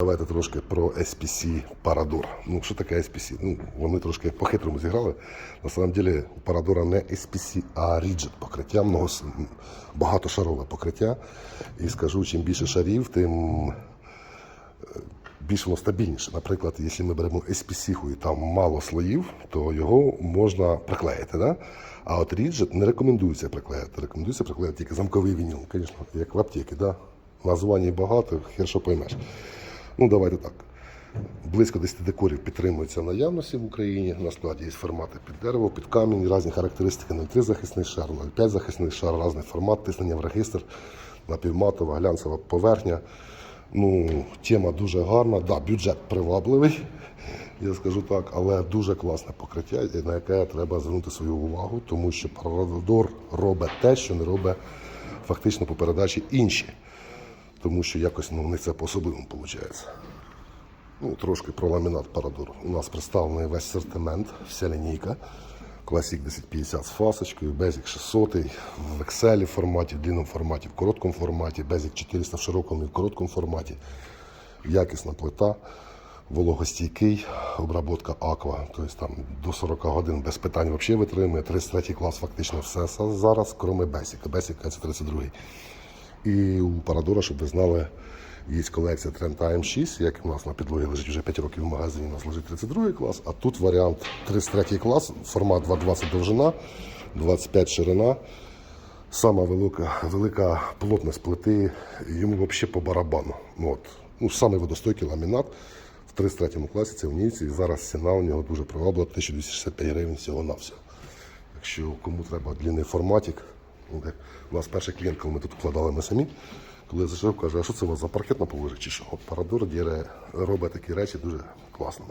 Давайте трошки про SPC Parador. Ну, що таке SPC? Ну, вони трошки по-хитрому зіграли. На самом деле Parador не SPC, а Rigid покриття, багатошарове покриття. І скажу, чим більше шарів, тим е, більш воно стабільніше. Наприклад, якщо ми беремо SPC і там мало слоїв, то його можна приклеїти. Да? А от Rigid не рекомендується приклеїти. Рекомендується приклеїти тільки замковий вініл, звісно, як в аптеці. Да? Названь багато, хер що поймеш. Ну, давайте так. Близько 10 декорів підтримуються наявності в Україні. На складі є формати під дерево, під камінь, різні характеристики 0,3 захисний шар, 0,5 захисний шар, різний формат, тиснення в регістр, напівматова, глянцева поверхня. Ну, тема дуже гарна. Да, бюджет привабливий, я скажу так, але дуже класне покриття, на яке треба звернути свою увагу, тому що Парадор робить те, що не робить фактично по передачі інші. Тому що якось ну, них це по-особливому виходить. Ну, трошки про ламінат Парадор. У нас представлений весь асортимент, вся лінійка. Classic 1050 з фасочкою, Basic 600 в Excel форматі, в длинному форматі, в короткому форматі, Basic 400 в широкому і в короткому форматі. Якісна плита, вологостійкий, обработка аква, тобто там до 40 годин без питань взагалі витримує. 33 клас фактично все зараз, крім Basic. Basic це 32. І у Парадора, щоб ви знали, є колекція Trend Time 6, як у нас на підлогі лежить вже 5 років в магазині, у нас лежить 32 клас, а тут варіант 33 клас, формат 220 довжина, 25 ширина. Сама велика, велика плотність плити, йому взагалі по барабану. Ну, от. Ну, саме водостойкий ламінат в 33 класі це в Німці, і зараз ціна у нього дуже приваблива, 1265 гривень всього на все. Якщо кому треба длинний форматик, у нас перша клієнтка, ми тут вкладали ми самі, коли зайшов, каже, а що це у вас за паркет на положі чи що? Парадор робить такі речі дуже класними.